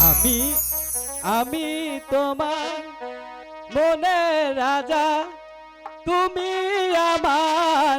আমি আমি তোমার মনে রাজা তুমি আমার